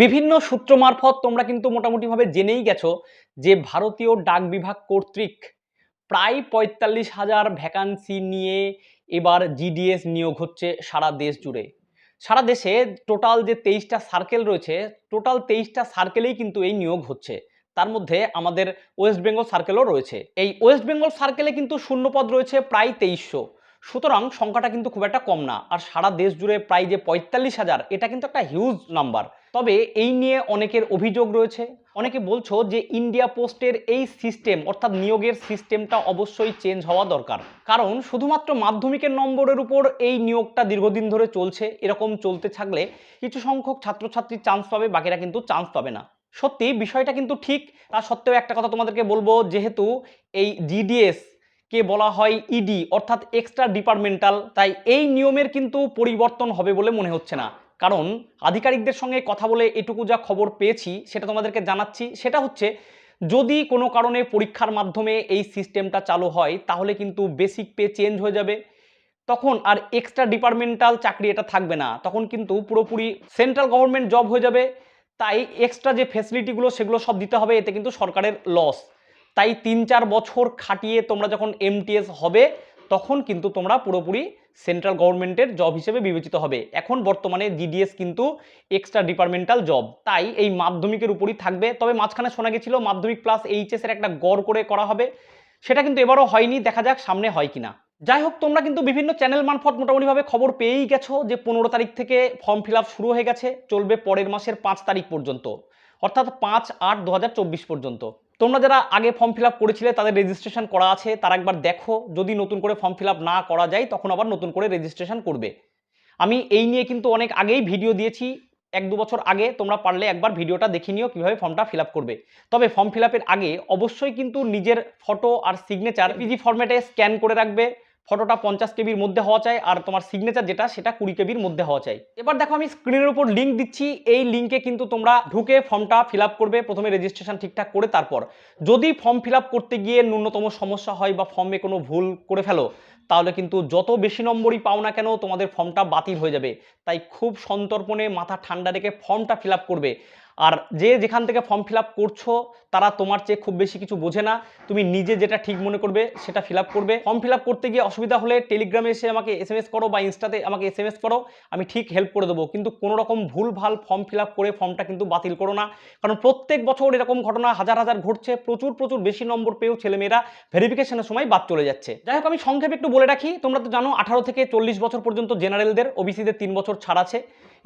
বিভিন্ন সূত্র মারফত তোমরা কিন্তু মোটামুটিভাবে জেনেই গেছো যে ভারতীয় ডাক বিভাগ কর্তৃক প্রায় পঁয়তাল্লিশ হাজার ভ্যাকান্সি নিয়ে এবার জিডিএস নিয়োগ হচ্ছে সারা দেশ জুড়ে। সারা দেশে টোটাল যে তেইশটা সার্কেল রয়েছে, টোটাল তেইশটা সার্কেলেই কিন্তু এই নিয়োগ হচ্ছে। তার মধ্যে আমাদের ওয়েস্ট বেঙ্গল সার্কেলও রয়েছে। এই ওয়েস্ট বেঙ্গল সার্কেলে কিন্তু শূন্যপদ রয়েছে প্রায় তেইশশো। সুতরাং সংখ্যাটা কিন্তু খুব একটা কম না। আর সারা দেশ জুড়ে প্রায় যে পঁয়তাল্লিশ হাজার, এটা কিন্তু একটা হিউজ নাম্বার তবে এই নিয়ে অনেকের অভিযোগ রয়েছে। অনেকে বলছো যে ইন্ডিয়া পোস্টের এই সিস্টেম অর্থাৎ নিয়োগের সিস্টেমটা অবশ্যই চেঞ্জ হওয়া দরকার। কারণ শুধুমাত্র মাধ্যমিকের নম্বরের উপর এই নিয়োগটা দীর্ঘদিন ধরে চলছে, এরকম চলতে থাকলে কিছু সংখ্যক ছাত্রছাত্রী চান্স পাবে, বাকিরা কিন্তু চান্স পাবে না। সত্যি, বিষয়টা কিন্তু ঠিক। তা সত্ত্বেও একটা কথা তোমাদেরকে বলব, যেহেতু এই জিডিএস কে বলা হয় ইডি অর্থাৎ এক্সট্রা ডিপার্টমেন্টাল তাই এই নিয়মের কিন্তু পরিবর্তন হবে বলে মনে হচ্ছে না। কারণ আধিকারিকদের সঙ্গে কথা বলে এটুকু যা খবর পেয়েছি, সেটা তোমাদেরকে জানাচ্ছি, সেটা হচ্ছে যদি কোনো কারণে পরীক্ষার মাধ্যমে এই সিস্টেমটা চালু হয়, তাহলে কিন্তু বেসিক পে চেঞ্জ হয়ে যাবে। তখন আর এক্সট্রা ডিপার্টমেন্টাল চাকরি এটা থাকবে না। তখন কিন্তু পুরোপুরি সেন্ট্রাল গভর্নমেন্ট জব হয়ে যাবে। তাই এক্সট্রা যে ফ্যাসিলিটিগুলো সেগুলো সব দিতে হবে, এতে কিন্তু সরকারের লস তাই তিন চার বছর খাটিয়ে তোমরা যখন এমটিএস হবে, তখন কিন্তু তোমরা পুরোপুরি সেন্ট্রাল গভর্নমেন্টের জব হিসেবে বিবেচিত হবে। এখন বর্তমানে জিডিএস কিন্তু এক্সট্রা ডিপার্টমেন্টাল জব তাই এই মাধ্যমিকের উপরই থাকবে। তবে মাঝখানে শোনা গেছিল মাধ্যমিক প্লাস এইচএস এর একটা গড় করে করা হবে। সেটা কিন্তু এবারও হয়নি, দেখা যাক সামনে হয় কিনা। যাই হোক, তোমরা কিন্তু বিভিন্ন চ্যানেল মারফত মোটামুটিভাবে খবর পেয়েই গেছো যে পনেরো তারিখ থেকে ফর্ম ফিল শুরু হয়ে গেছে, চলবে পরের মাসের পাঁচ তারিখ পর্যন্ত। অর্থাৎ পাঁচ আট দু পর্যন্ত। তোমরা যারা আগে ফর্ম ফিল করেছিলে, তাদের রেজিস্ট্রেশন করা আছে, তার একবার দেখো। যদি নতুন করে ফর্ম ফিল না করা যায়, তখন আবার নতুন করে রেজিস্ট্রেশন করবে। আমি এই নিয়ে কিন্তু অনেক আগেই ভিডিও দিয়েছি। এক দু বছর আগে তোমরা পারলে একবার ভিডিওটা দেখে নিও, কীভাবে ফর্মটা ফিল করবে। তবে ফর্ম ফিল আগে অবশ্যই কিন্তু নিজের ফটো আর সিগনেচার পিজি ফর্ম্যাটে স্ক্যান করে রাখবে। ফটোটা পঞ্চাশ কেবির মধ্যে হওয়া চাই আর তোমার সিগনেচার যেটা, সেটা কুড়ি কেবির মধ্যে হওয়া চাই। এবার দেখো, আমি স্ক্রিনের উপর লিঙ্ক দিচ্ছি। এই লিঙ্কে কিন্তু তোমরা ঢুকে ফর্মটা ফিল করবে, প্রথমে রেজিস্ট্রেশন ঠিকঠাক করে তারপর। যদি ফর্ম ফিল করতে গিয়ে ন্যূনতম সমস্যা হয় বা ফর্মে কোনো ভুল করে ফেলো, তাহলে কিন্তু যত বেশি নম্বরই পাও না কেন, তোমাদের ফর্মটা বাতিল হয়ে যাবে। তাই খুব সন্তর্পণে, মাথা ঠান্ডা রেখে ফর্মটা ফিল করবে। আর যে যেখান থেকে ফর্ম ফিল করছ, তারা তোমার চেয়ে খুব বেশি কিছু বোঝে না। তুমি নিজে যেটা ঠিক মনে করবে, সেটা ফিল করবে। ফর্ম ফিল করতে গিয়ে অসুবিধা হলে টেলিগ্রামে এসে আমাকে এস করো বা ইনস্টাতে আমাকে এস এম এস করো। আমি ঠিক হেল্প করে দেবো। কিন্তু কোনো রকম ভুল ভালো ফর্ম ফিল করে ফর্মটা কিন্তু বাতিল করো না। কারণ প্রত্যেক বছর এরকম ঘটনা হাজার হাজার ঘটছে, প্রচুর প্রচুর বেশি নম্বর পেয়েও ছেলেমেয়েরা ভেরিফিকেশনের সময় বাদ চলে যাচ্ছে। যাই হোক, আমি সংক্ষেপে একটু বলে রাখি, তোমরা তো জানো, আঠারো থেকে চল্লিশ বছর পর্যন্ত জেনারেলদের ওবিসিদের তিন বছর ছাড় আছে।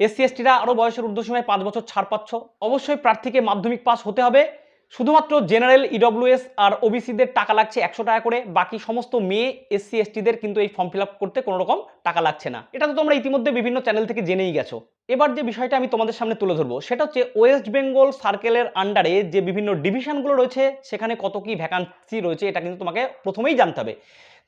এসসি এসটিরা আরও বয়সের ঊর্ধ্বসীমায় পাঁচ বছর ছাড় পাচ্ছ। অবশ্যই প্রার্থীকে মাধ্যমিক পাস হতে হবে। শুধুমাত্র জেনারেল ইডব্লিউএস আর ওবিসিদের টাকা লাগছে একশো টাকা করে। বাকি সমস্ত মেয়ে এসসি এসটিদের কিন্তু এই ফর্ম ফিল করতে কোনো রকম টাকা লাগছে না। এটা তো তোমরা ইতিমধ্যে বিভিন্ন চ্যানেল থেকে জেনেই গেছো। এবার যে বিষয়টা আমি তোমাদের সামনে তুলে ধরবো, সেটা হচ্ছে ওয়েস্ট বেঙ্গল সার্কেলের আন্ডারে যে বিভিন্ন ডিভিশনগুলো রয়েছে, সেখানে কত কি ভ্যাকান্সি রয়েছে, এটা কিন্তু তোমাকে প্রথমেই জানতে হবে।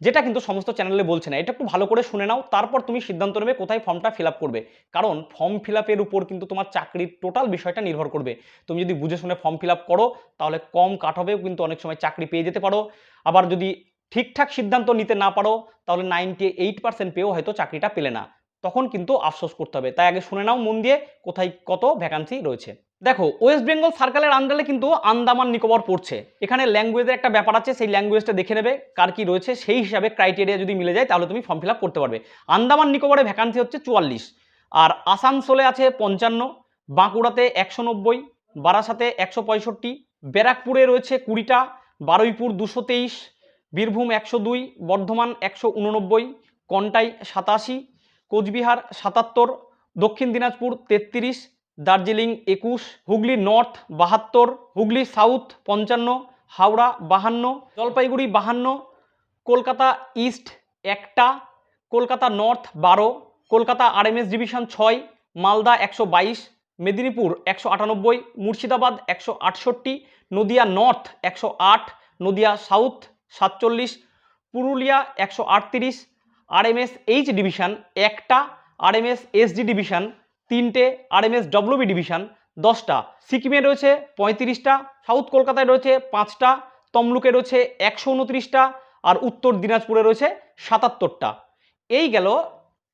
যেটা কিন্তু সমস্ত চ্যানেলে বলছে না। এটা একটু ভালো করে শুনে নাও, তারপর তুমি সিদ্ধান্ত নেবে কোথায় ফর্মটা ফিল করবে। কারণ ফর্ম ফিল উপর কিন্তু তোমার চাকরির টোটাল বিষয়টা নির্ভর করবে। তুমি যদি বুঝে শুনে ফর্ম ফিল করো, তাহলে কম কাট হবেও কিন্তু অনেক সময় চাকরি পেয়ে যেতে পারো। আবার যদি ঠিকঠাক সিদ্ধান্ত নিতে না পারো, তাহলে নাইনটি এইট পার্সেন্ট পেয়েও হয়তো চাকরিটা পেলে না। তখন কিন্তু আফসোস করতে হবে। তাই আগে শুনে নাও মন দিয়ে কোথায় কত ভ্যাকান্সি রয়েছে। দেখো ওয়েস্ট বেঙ্গল সার্কেলের আন্ডারে কিন্তু আন্দামান, নিকোবর পড়ছে। এখানে ল্যাঙ্গুয়েজের একটা ব্যাপার আছে, সেই ল্যাঙ্গুয়েজটা দেখে নেবে, কার কি রয়েছে, সেই হিসাবে ক্রাইটেরিয়া যদি মিলে যায়, তাহলে তুমি ফর্ম ফিল করতে পারবে। আন্দামান, নিকোবরে ভ্যাকান্সি হচ্ছে চুয়াল্লিশ। আর আসানসোলে আছে পঞ্চান্ন, বাঁকুড়াতে একশো নব্বই, বারাসাতে একশো পঁয়ষট্টি, ব্যারাকপুরে রয়েছে কুড়িটা, বারুইপুর দুশো তেইশ, বীরভূম একশো দুই, বর্ধমান একশো উননব্বই, কন্টাই সাতাশি, কোচবিহার সাতাত্তর, দক্ষিণ দিনাজপুর তেত্রিশ দার্জিলিং একুশ, হুগলি নর্থ বাহাত্তর, হুগলি সাউথ পঞ্চান্ন, হাওড়া বাহান্ন, জলপাইগুড়ি বাহান্ন, কলকাতা ইস্ট একটা, কলকাতা নর্থ বারো, কলকাতা আরএমএস ডিভিশন ছয়, মালদা একশো বাইশ, মেদিনীপুর একশো আটানব্বই, মুর্শিদাবাদ একশো আটষট্টি, নদিয়া নর্থ একশো আট, নদিয়া সাউথ সাতচল্লিশ, পুরুলিয়া একশো আটত্রিশ, আরএমএস এইচ ডিভিশন একটা, আরএমএস এসডি ডিভিশন তিনটে আর আরএমএস ডব্লিউবি ডিভিশন দশটা। সিকিমে রয়েছে পঁয়ত্রিশটা, সাউথ কলকাতায় রয়েছে পাঁচটা, তমলুকে রয়েছে একশো উনত্রিশটা আর উত্তর দিনাজপুরে রয়েছে সাতাত্তরটা। এই গেল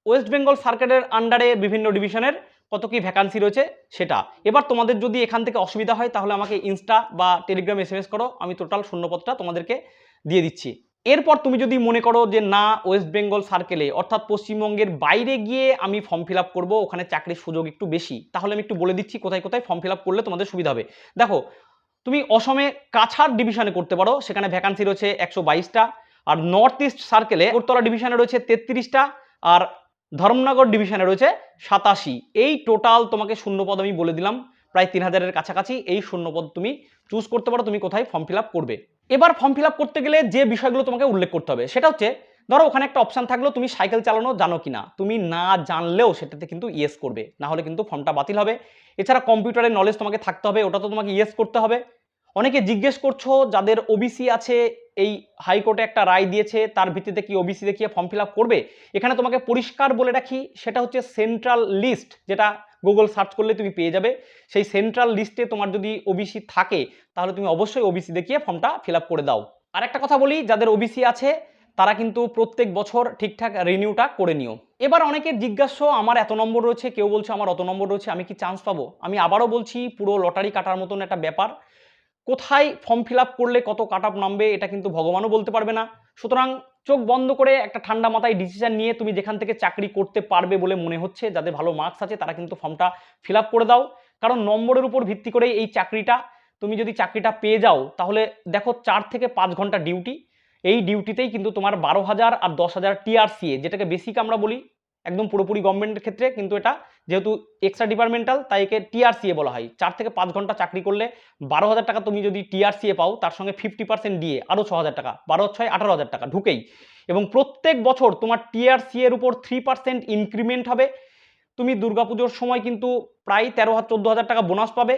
ওয়েস্ট বেঙ্গল সার্কেটের আন্ডারে বিভিন্ন ডিভিশনের কত কি ভ্যাকান্সি রয়েছে সেটা। এবার তোমাদের যদি এখান থেকে অসুবিধা হয় তাহলে আমাকে ইনস্টা বা টেলিগ্রাম এস করো, আমি টোটাল শূন্যপদটা তোমাদেরকে দিয়ে দিচ্ছি। এরপর তুমি যদি মনে করো যে না ওয়েস্ট বেঙ্গল সার্কেলে অর্থাৎ পশ্চিমবঙ্গের বাইরে গিয়ে আমি ফর্ম ফিল আপ করব, ওখানে চাকরির সুযোগ একটু বেশি, তাহলে আমি একটু বলে দিচ্ছি কোথায় কোথায় ফর্ম ফিল আপ করলে তোমাদের সুবিধা হবে। দেখো, তুমি অসমে কাছাড় ডিভিশনে করতে পারো, সেখানে ভ্যাকান্সি রয়েছে একশো বাইশটা, আর নর্থ ইস্ট সার্কেলে উত্তরা ডিভিশনে রয়েছে তেত্রিশটা, আর ধর্মনগর ডিভিশনে রয়েছে সাতাশি। এই টোটাল তোমাকে শূন্যপদ আমি বলে দিলাম, প্রায় তিন হাজারের কাছাকাছি এই শূন্যপদ তুমি চুজ করতে পারো, তুমি কোথায় ফর্ম ফিল করবে। এবার ফর্ম ফিল করতে গেলে যে বিষয়গুলো তোমাকে উল্লেখ করতে হবে, সেটা হচ্ছে, ধরো ওখানে একটা অপশান থাকল, তুমি সাইকেল চালানো জানো কি না তুমি না জানলেও সেটাতে কিন্তু ইয়েস করবে, না হলে কিন্তু ফর্মটা বাতিল হবে। এছাড়া কম্পিউটারের নলেজ তোমাকে থাকতে হবে, ওটা তো তোমাকে ইয়েস করতে হবে। অনেকে জিজ্ঞেস করছ, যাদের ওবিসি আছে, এই হাইকোর্টে একটা রায় দিয়েছে, তার ভিত্তিতে কি ওবিসি দেখিয়ে ফর্ম ফিল করবে? এখানে তোমাকে পরিষ্কার বলে রাখি, সেটা হচ্ছে সেন্ট্রাল লিস্ট যেটা গুগল সার্চ করলে তুমি পেয়ে যাবে। সেই সেন্ট্রাল লিস্টে তোমার যদি ওবিসি থাকে, তাহলে তুমি অবশ্যই ওবিসি দেখিয়ে ফর্মটা ফিল করে দাও। আর একটা কথা বলি, যাদের ওবিসি আছে, তারা কিন্তু প্রত্যেক বছর ঠিকঠাক রিনিউটা করে নিও। এবার অনেকের জিজ্ঞাস্য আমার এত নম্বর রয়েছে? কেউ বলছে, আমার অত নম্বর রয়েছে, আমি কি চান্স পাবো? আমি আবারও বলছি, পুরো লটারি কাটার মতন একটা ব্যাপার। কোথায় ফর্ম ফিল করলে কত কাটআপ নামবে, এটা কিন্তু ভগবানও বলতে পারবে না। সুতরাং চোখ বন্ধ করে একটা ঠান্ডা মাথায় ডিসিশন নিয়ে তুমি যেখান থেকে চাকরি করতে পারবে বলে মনে হচ্ছে, যাদের ভালো মার্কস আছে তারা কিন্তু ফর্মটা ফিল করে দাও। কারণ নম্বরের উপর ভিত্তি করে এই চাকরিটা, তুমি যদি চাকরিটা পেয়ে যাও, তাহলে দেখো চার থেকে পাঁচ ঘণ্টা ডিউটি এই ডিউটিতেই কিন্তু তোমার বারো হাজার আর দশ হাজার টিআরসিএ যেটাকে বেসিক আমরা বলি, একদম পুরোপুরি গভর্নমেন্টের ক্ষেত্রে, কিন্তু এটা যেহেতু এক্সট্রা ডিপার্টমেন্টাল তাই একে টিআরসিএ বলা হয়। চার থেকে পাঁচ ঘণ্টা চাকরি করলে বারো হাজার টাকা তুমি যদি টিআরসিএ পাও, তার সঙ্গে ফিফটি পার্সেন্ট দিয়ে আরও ছ হাজার টাকা, বারো, ছয়, আঠারো হাজার টাকা, ঢুকেই। এবং প্রত্যেক বছর তোমার টিআরসি এর উপর থ্রি পার্সেন্ট ইনক্রিমেন্ট হবে। তুমি দুর্গাপুজোর সময় কিন্তু প্রায় তেরো হাজার, চোদ্দ হাজার টাকা বোনাস পাবে।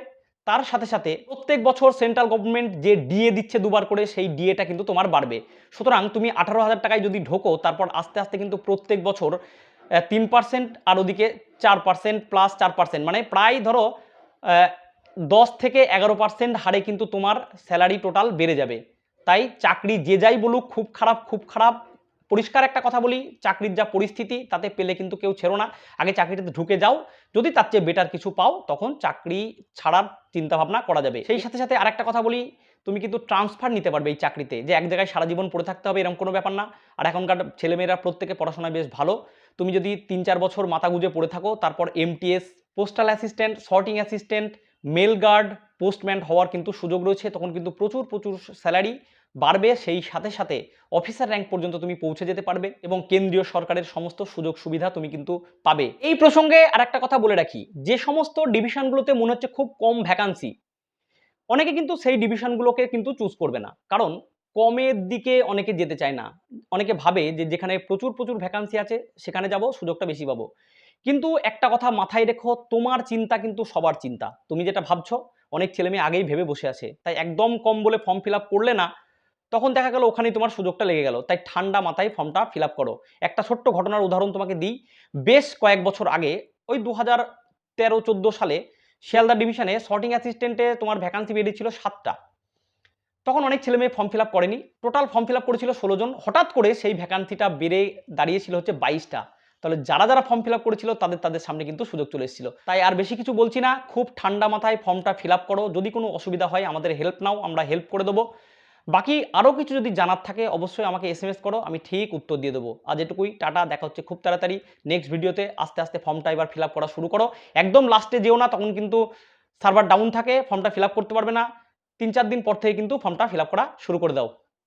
তার সাথে সাথে প্রত্যেক বছর সেন্ট্রাল গভর্নমেন্ট যে ডিএ দিচ্ছে দুবার করে, সেই ডিএটা কিন্তু তোমার বাড়বে। সুতরাং তুমি আঠারো হাজার টাকায় যদি ঢোকো, তারপর আস্তে আস্তে কিন্তু প্রত্যেক বছর তিন পার্সেন্ট আর ওদিকে চার পার্সেন্ট প্লাস চার পার্সেন্ট মানে প্রায় ধরো দশ থেকে এগারো পার্সেন্ট হারে কিন্তু তোমার স্যালারি টোটাল বেড়ে যাবে। তাই চাকরি যে যাই বলুক, খুব খারাপ খুব খারাপ। পরিষ্কার একটা কথা বলি, চাকরির যা পরিস্থিতি, তাতে পেলে কিন্তু কেউ ছেড়ো না। আগে চাকরিটাতে ঢুকে যাও, যদি তার চেয়ে বেটার কিছু পাও, তখন চাকরি ছাড়ার চিন্তা ভাবনা করা যাবে। সেই সাথে সাথে আরেকটা কথা বলি, তুমি কিন্তু ট্রান্সফার নিতে পারবে এই চাকরিতে। যে এক জায়গায় সারা জীবন পড়ে থাকতে হবে এরকম কোনো ব্যাপার না। আর এখনকার ছেলেমেয়েরা প্রত্যেকে পড়াশোনায় বেশ ভালো। তুমি যদি তিন চার বছর মাথা গুঁজে পড়ে থাকো, তারপর MTS postal assistant sorting assistant mail guard postman হওয়ার কিন্তু সুযোগ রয়েছে, তখন কিন্তু প্রচুর প্রচুর স্যালারি বাড়বে, সেই সাথে সাথে অফিসার র্যাঙ্ক পর্যন্ত তুমি পৌঁছে যেতে পারবে এবং কেন্দ্রীয় সরকারের সমস্ত সুযোগ সুবিধা তুমি কিন্তু পাবে। এই প্রসঙ্গে আর একটা কথা বলে রাখি, যে সমস্ত ডিভিশনগুলোতে মনে হচ্ছে খুব কম ভ্যাকান্সি অনেকে কিন্তু সেই ডিভিশনগুলোকে কিন্তু চুজ করবে না। কারণ কমের দিকে অনেকে যেতে চায় না। অনেকে ভাবে যে যেখানে প্রচুর প্রচুর ভ্যাকান্সি আছে, সেখানে যাব, সুযোগটা বেশি পাবো। কিন্তু একটা কথা মাথায় রেখো, তোমার চিন্তা কিন্তু সবার চিন্তা। তুমি যেটা ভাবছ, অনেক ছেলে মেয়ে আগেই ভেবে বসে আছে। তাই একদম কম বলে ফর্ম ফিল করলে না, তখন দেখা গেল ওখানেই তোমার সুযোগটা লেগে গেল। তাই ঠান্ডা মাথায় ফর্মটা ফিল করো। একটা ছোট্ট ঘটনার উদাহরণ তোমাকে দিই। বেশ কয়েক বছর আগে, ওই দু হাজার তেরো সালে শিয়ালদা ডিভিশনে শর্টিং অ্যাসিস্ট্যান্টে তোমার ভ্যাকান্সি বেরিয়েছিল সাতটা। তখন অনেক ছেলে মেয়ে ফর্ম ফিল করেনি। টোটাল ফর্ম ফিল করেছিল ষোলো জন। হঠাৎ করে সেই ভ্যাকান্সিটা বেড়ে দাঁড়িয়েছিল হচ্ছে বাইশটা। তাহলে যারা যারা ফর্ম ফিল করেছিল, তাদের তাদের সামনে কিন্তু সুযোগ চলে এসেছিল। তাই আর বেশি কিছু বলছি না। খুব ঠান্ডা মাথায় ফর্মটা ফিল করো। যদি কোনো অসুবিধা হয়, আমাদের হেল্প নাও, আমরা হেল্প করে দেবো। বাকি আরও কিছু যদি জানার থাকে, অবশ্যই আমাকে এস করো। আমি ঠিক উত্তর দিয়ে দেবো। আজ এটুকুই। টাটা। দেখা হচ্ছে খুব তাড়াতাড়ি নেক্সট ভিডিওতে আস্তে আস্তে ফর্মটা এবার ফিল করা শুরু করো। একদম লাস্টে যেও না, তখন কিন্তু সার্ভার ডাউন থাকে। ফর্মটা ফিল করতে পারবে না। তিন চার দিন পর থেকে কিন্তু ফর্মটা ফিল করা শুরু করে দাও।